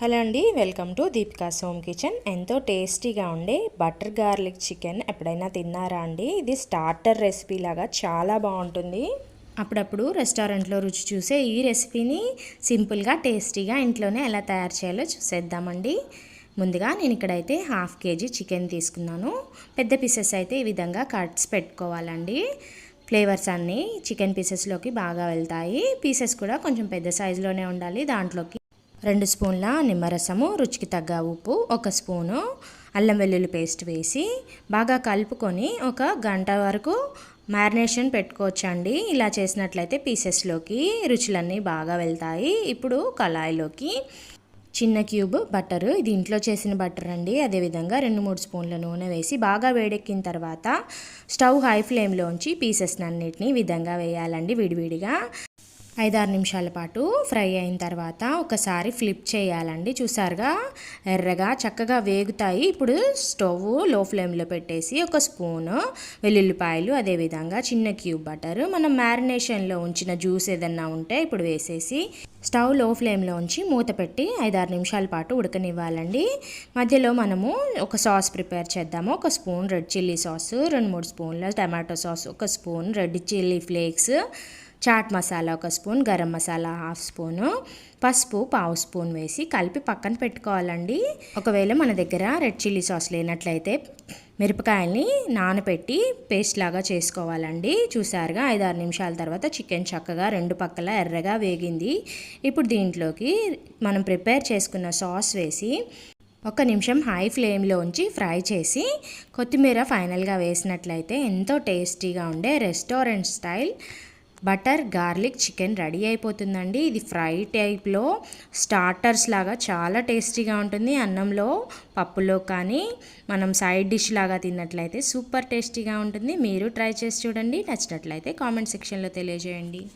Hello అండి welcome to Deepika Som kitchen. ఎంతో టేస్టీగా ఉండే బటర్ గార్లిక్ చికెన్ ఎప్పుడైనా తిన్నారా అండి? ఇది స్టార్టర్ రెసిపీ లాగా చాలా బాగుంటుంది. అప్పుడప్పుడు రెస్టారెంట్లో రుచి చూసే ఈ రెసిపీని సింపుల్గా టేస్టీగా ఇంట్లోనే ఎలా తయారు చేయాలో చూసేద్దామండి. ముందుగా నేను ఇక్కడైతే హాఫ్ కేజీ చికెన్ తీసుకున్నాను. పెద్ద పీసెస్ అయితే ఈ విధంగా కట్స్ పెట్టుకోవాలండి. ఫ్లేవర్స్ అన్నీ చికెన్ పీసెస్లోకి బాగా వెళ్తాయి. పీసెస్ కూడా కొంచెం పెద్ద సైజులోనే ఉండాలి. దాంట్లోకి రెండు స్పూన్ల నిమ్మరసము రుచికి తగ్గ ఉప్పు ఒక స్పూను అల్లం వెల్లుల్లి పేస్ట్ వేసి బాగా కలుపుకొని ఒక గంట వరకు మ్యారినేషన్ పెట్టుకోవచ్చండి. ఇలా చేసినట్లయితే పీసెస్లోకి రుచులన్నీ బాగా వెళ్తాయి. ఇప్పుడు కళాయిలోకి చిన్న క్యూబ్ బట్టరు. ఇది ఇంట్లో చేసిన బటర్ అండి. అదేవిధంగా రెండు మూడు స్పూన్ల నూనె వేసి బాగా వేడెక్కిన తర్వాత స్టవ్ హై ఫ్లేమ్లోంచి పీసెస్ అన్నిటిని విధంగా వేయాలండి విడివిడిగా. ఐదారు నిమిషాల పాటు ఫ్రై అయిన తర్వాత ఒకసారి ఫ్లిప్ చేయాలండి. చూసారుగా ఎర్రగా చక్కగా వేగుతాయి. ఇప్పుడు స్టవ్లో ఫ్లేమ్లో పెట్టేసి ఒక స్పూను వెల్లుల్లిపాయలు అదేవిధంగా చిన్న క్యూబ్ బటర్ మనం మ్యారినేషన్లో ఉంచిన జ్యూస్ ఏదన్నా ఉంటే ఇప్పుడు వేసేసి స్టవ్లో ఫ్లేమ్లో ఉంచి మూత పెట్టి ఐదారు నిమిషాల పాటు ఉడకనివ్వాలండి. మధ్యలో మనము ఒక సాస్ ప్రిపేర్ చేద్దాము. ఒక స్పూన్ రెడ్ చిల్లీ సాస్ రెండు మూడు స్పూన్ల టమాటో సాస్ ఒక spoon red chilli flakes chaat masala ఒక spoon garam masala half spoon పసుపు పావు స్పూన్ వేసి కలిపి పక్కన పెట్టుకోవాలండి. ఒకవేళ మన దగ్గర రెడ్ చిల్లీ సాస్ లేనట్లయితే మిరపకాయల్ని నానబెట్టి పేస్ట్ లాగా చేసుకోవాలండి. చూసారుగా ఐదారు నిమిషాల తర్వాత చికెన్ చక్కగా రెండు పక్కల ఎర్రగా వేగింది. ఇప్పుడు దీంట్లోకి మనం ప్రిపేర్ చేసుకున్న సాస్ వేసి ఒక నిమిషం హై ఫ్లేమ్లో ఉంచి ఫ్రై చేసి కొత్తిమీర ఫైనల్గా వేసినట్లయితే ఎంతో టేస్టీగా ఉండే restaurant style butter garlic chicken ready అయిపోతుందండి. ఇది ఫ్రై టైప్లో స్టార్టర్స్ లాగా చాలా టేస్టీగా ఉంటుంది. అన్నంలో పప్పులో కానీ మనం సైడ్ డిష్ లాగా తిన్నట్లయితే సూపర్ టేస్టీగా ఉంటుంది. మీరు ట్రై చేసి చూడండి. నచ్చినట్లయితే కామెంట్ సెక్షన్లో తెలియజేయండి.